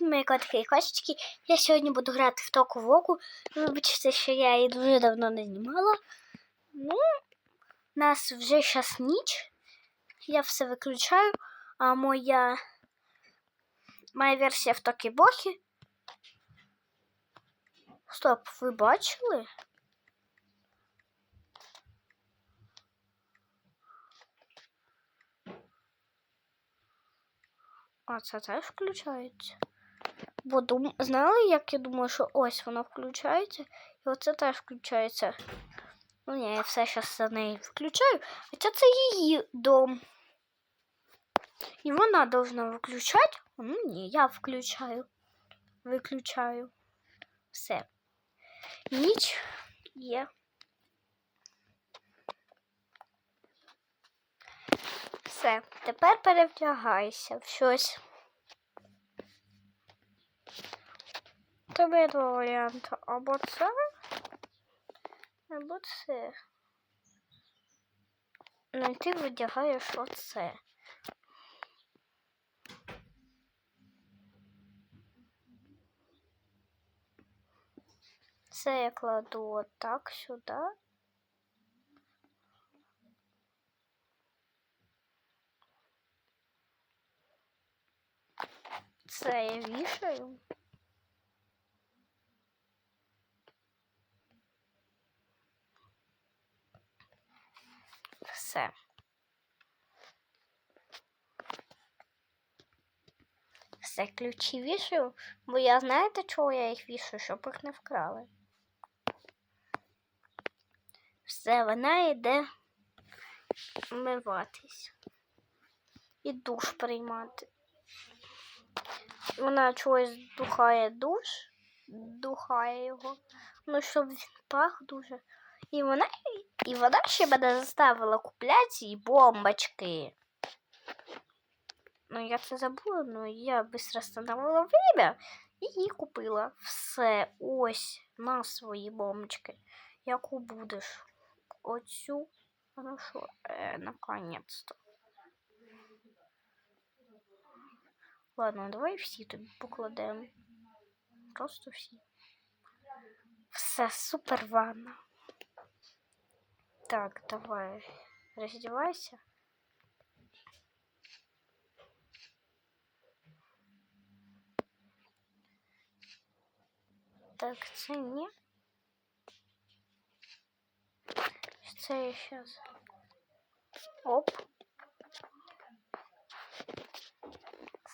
Привіт, мої котики і кошечки. Я сьогодні буду грати в току воку. Вибачте, що я її дуже давно не знімала. Ну, у нас вже зараз ніч. Я все виключаю, а моя моя версія в токі бохі. Стоп, ви бачили? А це теж включається. Бо дум... знали, як я думаю, що ось воно включається, і оце теж включається. Ну ні, я все зараз за неї включаю. Хоча це її дом. І вона должна виключати. Ну ні, я включаю. Виключаю. Все. Ніч є. Все, тепер перевдягайся в щось. Тобі два варіанти. Або це, або це. Ну, і ти видягаєш оце. Це я кладу отак сюди. Це я вішаю. Все. Все ключі вішаю, бо я знаєте, чого я їх вішаю, щоб їх не вкрали. Все, вона йде вмиватись і душ приймати. Вона чогось духає душ, духає його, ну щоб він пах дуже. І вона, і вона ще мене заставила купляти бомбочки. Ну, я це забула, ну я швидко встановила время і її купила. Все, ось на свої бомбочки. Яку будеш? Оцю. Хорошо, е, наконец-то. Ладно, давай всі тобі покладемо. Просто всі. Все, супер ванна. Так, давай. Роздівайся. Так, це ні. Я сейчас. Оп.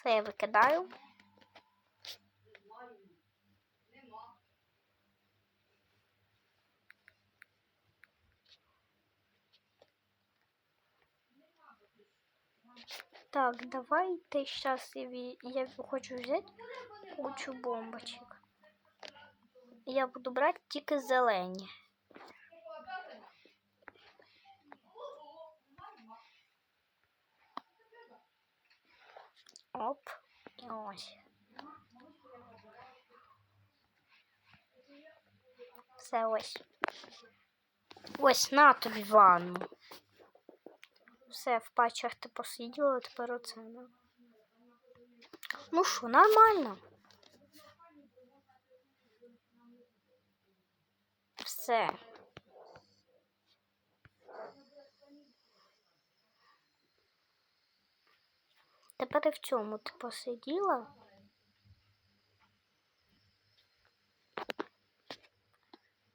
Це я викидаю. Так, давай ты сейчас я, я хочу взять кучу бомбочек. Я буду брати тільки зелені. Оп, і ось. Все ось. Ось на тобі ванну. Все, в патчах ти посиділа, тепер оце. Ну що, нормально. Все. Тепер і в цьому ти посиділа.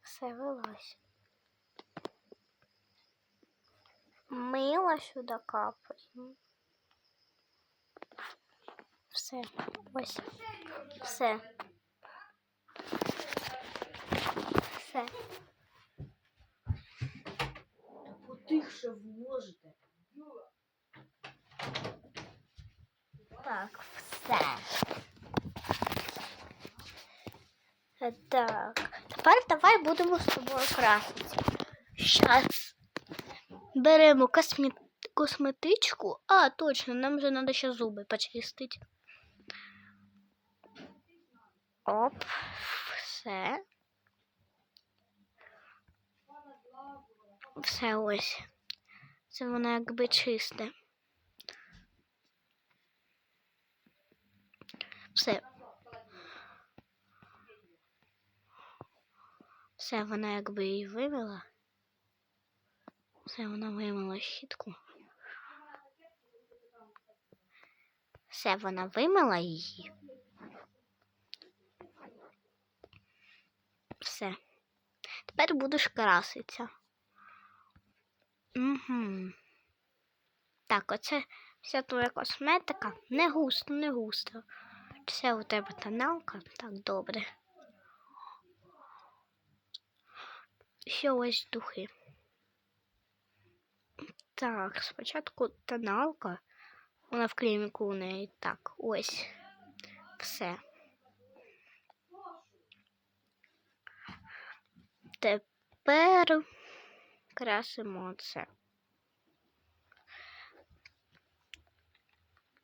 Все вилазь. Мило сюди капає. Все, ось. Все. Все. Потихше вложите. Так, все. Так. Тепер давай будемо з тобою красити. Щас. беремо космет... косметичку. А, точно, нам вже треба ще зуби почистити. Оп, все. Все ось. Це воно якби чисте. Все. Все, вона якби і вимила. Все, вона вимила щітку. Все, вона вимила її. Все. Тепер будеш краситися. Угу. Так, оце вся твоя косметика. Не густо, не густо. Це у тебе тоналка. Так, добре. Ще ось духи. Так, спочатку тоналка. Вона в креміку у неї. Так, ось. Все. Тепер красимо це.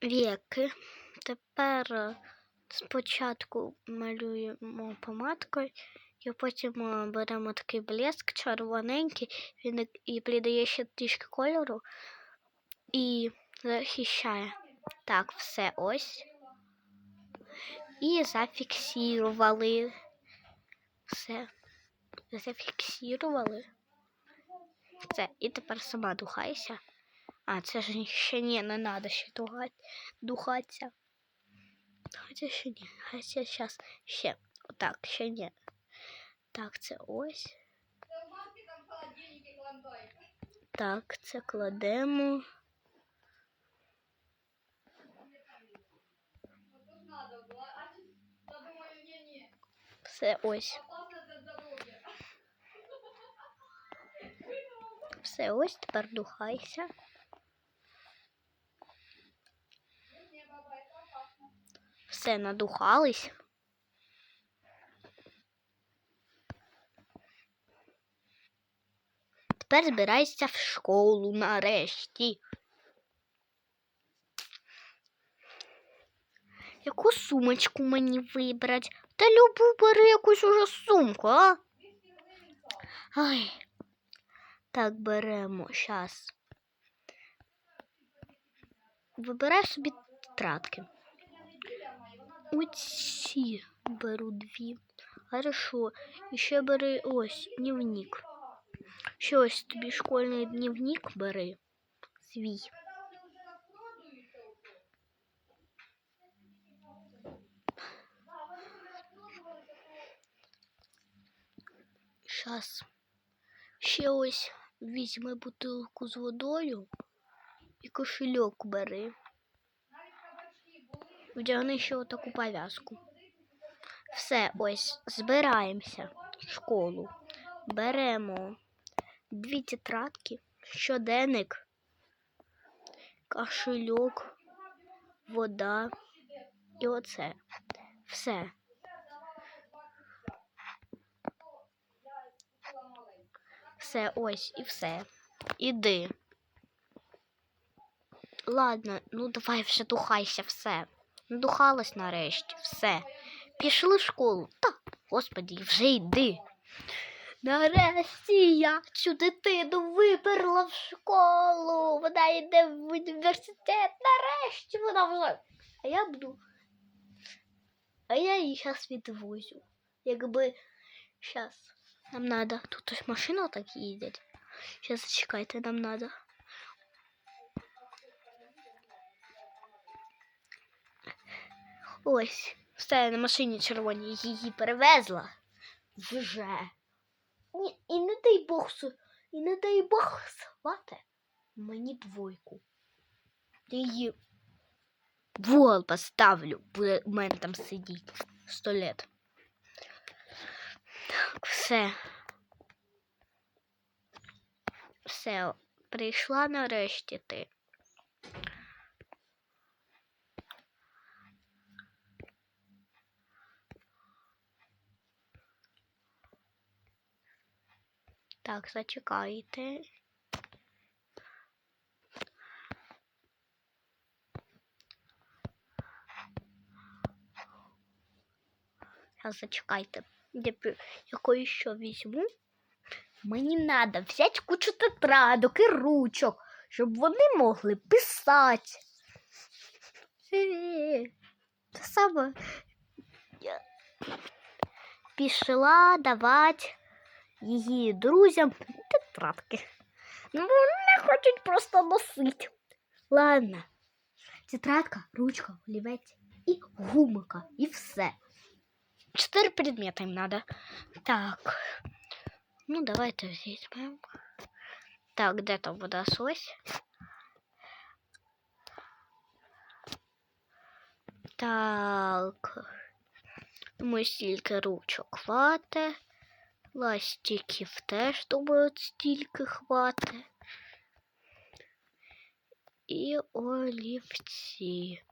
Віки. Тепер спочатку малюємо помадкою, і потім е, беремо такий блеск червоненький, він і- придає ще трішки кольору і захищає. Так, все ось. І зафіксували. Все. Зафіксували. Це. І тепер сама духайся. А, це ж ще ні, не треба ще духать, духатися. Хоча ще ні. Хоча зараз ще. Отак, ще ні. Так, це ось. Так, це кладемо. Все ось. Все ось, тепер духайся. Все, надухались. Тепер збирайся в школу нарешті. Яку сумочку мені вибрати? Та любу бери якусь уже сумку, а? Ай. Так, беремо щас. Вибирай собі тетрадки. Оці беру дві. Хорошо. І ще бери ось дневник. Ще ось тобі школьний дневник бери. Свій. Щас. Ще ось візьми бутилку з водою і кошельок бери. Вдягни ще отаку пов'язку. Все, ось, збираємося в школу. Беремо дві тетрадки, щоденник, кошельок, вода і оце. Все. Все, ось і все. Іди. Ладно, ну давай вже духайся, все. Надухалась нарешті, все. Пішли в школу. Та, господі, вже йди. Нарешті я цю дитину виперла в школу. Вона йде в університет. Нарешті вона вже. А я буду. А я її зараз відвозю. Якби зараз нам надо. Тут ось машина так їздить. Зараз зачекайте, нам надо. Ось, все на машині червоній її перевезла. Вже. І, і не дай Бог, і не дай Бог схвати мені двойку. Я її вол поставлю, буде у мене там сидіти сто лет. Так, все. Все, прийшла нарешті ти. Так, зачекайте. Зачекайте. Якою що візьму. Мені треба взяти кучу тетрадок і ручок, щоб вони могли писати. Це саме. Пішла давати її друзям тетрадки. Ну, вони хочуть просто носити. Ладно. Тетрадка, ручка, олівець і гумика. І все. Чотири предмети їм треба. Так. Ну, давайте візьмемо. Так, де там водосось? Так. Думаю, стільки ручок хвате. Ластиків теж, думаю, стільки хвате. І олівці.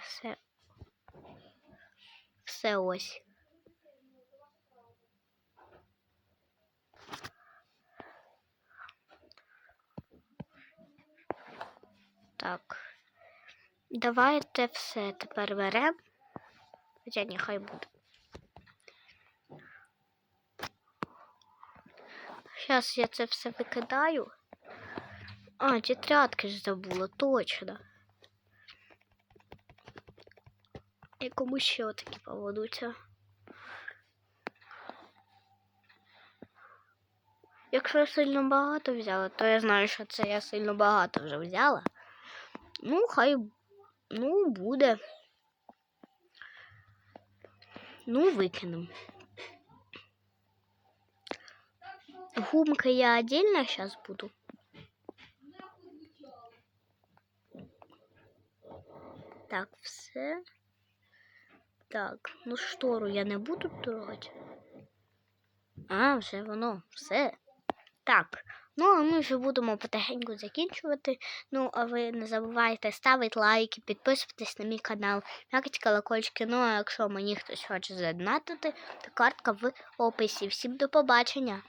Все. Все ось. Так. Давайте все тепер беремо. Хоча нехай буде. Зараз я це все викидаю. А, тетрадки ж забула, точно. І комусь ще такі поведуться. Якщо я сильно багато взяла, то я знаю, що це я сильно багато вже взяла. Ну, хай ну, буде. Ну, викинемо. Гумка я отдельно сейчас буду. Так, все. Так, ну штору я не буду трогати. А, вже воно, все. Так, ну а ми вже будемо потихеньку закінчувати. Ну, а ви не забувайте ставити лайки, підписуватись на мій канал, м'якать колокольчики. Ну, а якщо мені хтось хоче задонатити, то картка в описі. Всім до побачення!